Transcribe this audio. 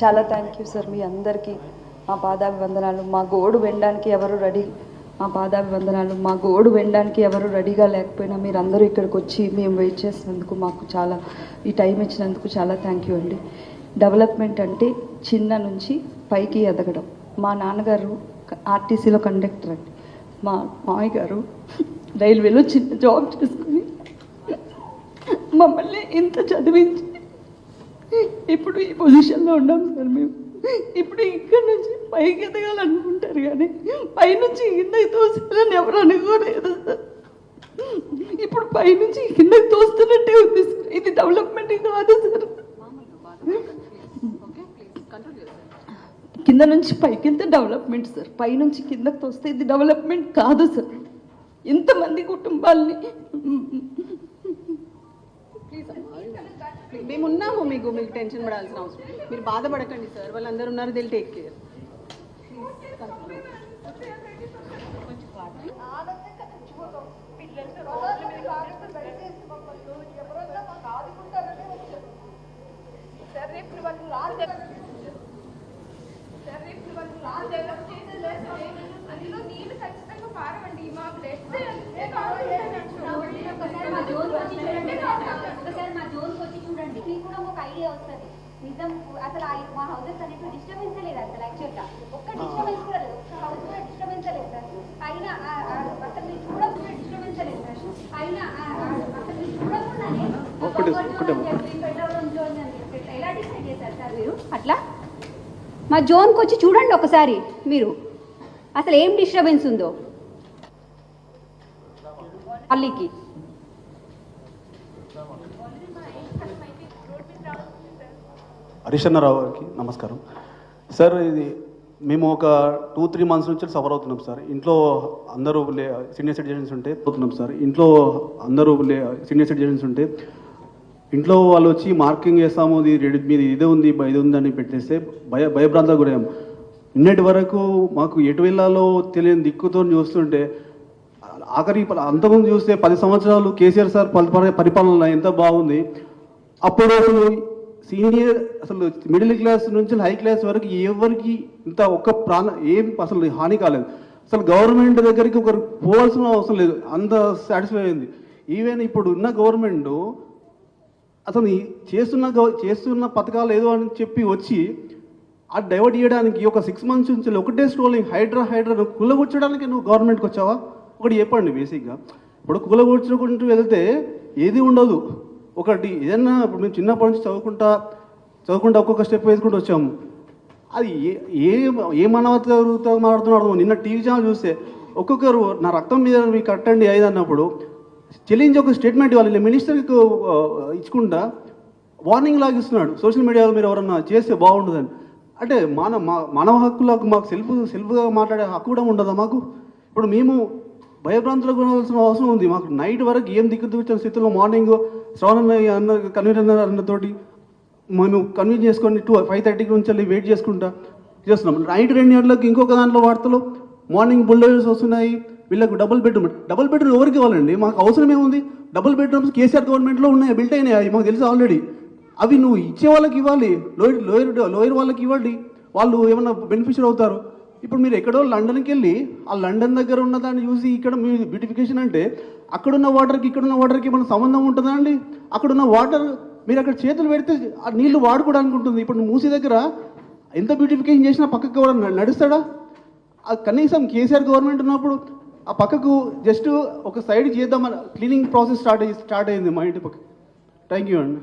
చాలా thank you sir మీ అందరికీ మా పాదాభివందనాలు. మా గోడు వినడానికి ఎవరు రెడీ? మా పాదాభివందనాలు. మా గోడు వినడానికి ఎవరు రెడీగా లేకపోయినా మీరు అందరూ ఇక్కడికి వచ్చి మేము వెయిట్ చేసినందుకు మాకు చాలా ఈ టైం ఇచ్చినందుకు చాలా థ్యాంక్ యూ అండి. డెవలప్మెంట్ అంటే చిన్న నుంచి పైకి ఎదగడం. మా నాన్నగారు ఆర్టీసీలో కండక్టర్ అండి. మా మామయ్య గారు రైల్వేలో చిన్న జాబ్ చేసుకుని మమ్మల్ని ఇంత చదివించి ఇప్పుడు ఈ పొజిషన్లో ఉన్నాం సార్ మేము. ఇప్పుడు ఇక్కడ నుంచి పైకి ఎదగాలనుకుంటారు కానీ పైనుంచి కిందకి తోసాలని ఎవరు అనుకోలేదు సార్. ఇప్పుడు పైనుంచి కిందకి తోస్తున్నట్టే ఉంది సార్. ఇది డెవలప్మెంట్ కాదు సార్. కింద నుంచి పైకి వెళ్తే డెవలప్మెంట్ సార్. పైనుంచి కిందకి తోస్తే ఇది డెవలప్మెంట్ కాదు సార్. ఇంతమంది కుటుంబాల్ని మేము ఉన్నాము మీకు మీకు టెన్షన్ పడాల్సిన అవసరం మీరు బాధపడకండి సార్ వాళ్ళందరూ ఉన్నారు దిల్ టేక్ కేర్ అందులో నీళ్ళు ఖచ్చితంగా పారవండి మా బ్లడ్ ఒకసారి మా జోన్ వచ్చి చూడండి ఒకసారి మా జోన్ వచ్చి చూడండి మీకు కూడా ఒక ఐడియా వస్తుంది. నిజం అసలు ఆ- మా హౌసెస్ అనేవి డిస్టర్బెన్స్ లేదు అసలు యాక్చువల్గా. ఒక్క డిస్టర్బెన్స్ కూడా లేదు. ఒక్క హౌస్ కూడా డిస్టర్బెన్స్ లేదు సార్. అయినా అసలు మీరు చూడకుండా డిస్టర్బెన్స్ లేదు సార్. అయినా అసలు మీరు చూడకుండానే పెట్రోల్ జోన్ ఎలా డిసైడ్ చేశారు సార్ మీరు? అట్లా? మా జోన్కి వచ్చి చూడండి ఒకసారి మీరు. అసలు ఏం డిస్టర్బెన్స్ ఉందో? అల్లికి హరిశన్నరావు గారికి నమస్కారం. సార్ ఇది మేము ఒక టూ త్రీ మంత్స్ నుంచి సఫర్ అవుతున్నాం సార్. ఇంట్లో అందరూ లే సీనియర్ సిటిజన్స్ ఉంటే పోతున్నాం సార్. ఇంట్లో అందరూ లే సీనియర్ సిటిజన్స్ ఉంటే ఇంట్లో వాళ్ళు వచ్చి మార్కింగ్ చేస్తాము ఇది రెడీ మీది ఇదే ఉంది ఇది ఉందని పెట్టేస్తే భయ భయభ్రాంతాలు గురయ్యాం. నిన్నటి వరకు మాకు ఎటు వెళ్ళాలో తెలియని దిక్కుతో చూస్తుంటే ఆఖరి ప- అంతకుముందు చూస్తే పది సంవత్సరాలు కేసీఆర్ సార్ పరిపాలన ఎంత బాగుంది అప్పుడు అసలు సీనియర్ అసలు మిడిల్ క్లాస్ నుంచి హై క్లాస్ వరకు ఎవరికి ఇంత ఒక్క ప్రాణ ఏం అసలు హాని కాలేదు. అసలు గవర్నమెంట్ దగ్గరికి ఒకరు పోవాల్సిన అవసరం లేదు అంత సాటిస్ఫై అయింది. ఈవెన్ ఇప్పుడు ఉన్న గవర్నమెంట్ అసలు ఈ చేస్తున్న చేస్తున్న పథకాలు ఏదో అని చెప్పి వచ్చి ఆ డైవర్ట్ చేయడానికి ఒక సిక్స్ మంత్స్ నుంచి ఒకటే స్ట్రోలింగ్ హైడ్రా హైడ్రా నువ్వు కులగొచ్చడానికి నువ్వు గవర్నమెంట్కి వచ్చావా? ఒకటి చెప్పండి బేసిక్గా. ఇప్పుడు కులగొచ్చుకుంటూ వెళ్తే ఏది ఉండదు. ఒకటి ఏదన్నా ఇప్పుడు మేము చిన్నప్పటి నుంచి చదువుకుంటా చదువుకుంటా ఒక్కొక్క స్టెప్ వేసుకుంటూ వచ్చాము. అది ఏ ఏ ఏ మాట్లాడుతున్నాడు నిన్న టీవీ ఛానల్ చూస్తే ఒక్కొక్కరు నా రక్తం మీద మీకు కట్టండి ఐదు అన్నప్పుడు చెల్లించి ఒక స్టేట్మెంట్ ఇవ్వాలి. మినిస్టర్కి ఇచ్చుకుంటా వార్నింగ్ లాగా ఇస్తున్నాడు. సోషల్ మీడియాలో మీరు ఎవరన్నా చేస్తే బాగుంటుందని. అంటే మన మా- మానవ హక్కులకు మాకు సెల్ఫ్ సెల్ఫ్గా మాట్లాడే హక్కు కూడా ఉండదా మాకు? ఇప్పుడు మేము భయభ్రాంతులకు గురవలసిన అవసరం ఉంది. మాకు నైట్ వరకు ఏం దిక్కు దూచిన స్థితిలో మార్నింగ్ శ్రవణ అన్న కన్వీనర్ అన్నతోటి మేము కన్విన్స్ చేసుకొని టూ ఫైవ్ థర్టీకి నుంచి వెళ్ళి వెయిట్ చేసుకుంటా చేస్తున్నాం. నైట్ రెండు గంటలకు ఇంకొక దాంట్లో వార్తలు మార్నింగ్ బుల్డోజర్స్ వస్తున్నాయి వీళ్ళకు డబుల్ బెడ్రూమ్. డబుల్ బెడ్రూమ్ ఎవరికి ఇవ్వాలండి మాకు అవసరం ఏముంది డబుల్ బెడ్రూమ్స్ కేసీఆర్ గవర్నమెంట్లో ఉన్నాయి బిల్ట్ అయినాయి మాకు తెలుసు ఆల్రెడీ. అవి నువ్వు ఇచ్చే వాళ్ళకి ఇవ్వాలి లోయర్ లోయర్ లోయర్ వాళ్ళకి ఇవ్వండి. వాళ్ళు ఏమన్నా బెనిఫిషియర్ అవుతారు. ఇప్పుడు మీరు ఎక్కడో లండన్కి వెళ్ళి ఆ లండన్ దగ్గర ఉన్న దాన్ని చూసి ఇక్కడ మీ బ్యూటిఫికేషన్ అంటే అక్కడున్న వాటర్కి ఇక్కడున్న వాటర్కి మన సంబంధం ఉంటుందా అండి? అక్కడున్న వాటర్ మీరు అక్కడ చేతులు పెడితే ఆ నీళ్ళు వాడుకోవడానికి ఉంటుంది. ఇప్పుడు మూసీ దగ్గర ఎంత బ్యూటిఫికేషన్ చేసినా పక్కకు కూడా నడుస్తాడా? కనీసం కేసీఆర్ గవర్నమెంట్ ఉన్నప్పుడు ఆ పక్కకు జస్ట్ ఒక సైడ్ చేద్దామని క్లీనింగ్ ప్రాసెస్ స్టార్ట్ అయ్యి స్టార్ట్ అయింది మా ఇంటి పక్క. థ్యాంక్ యూ అండి.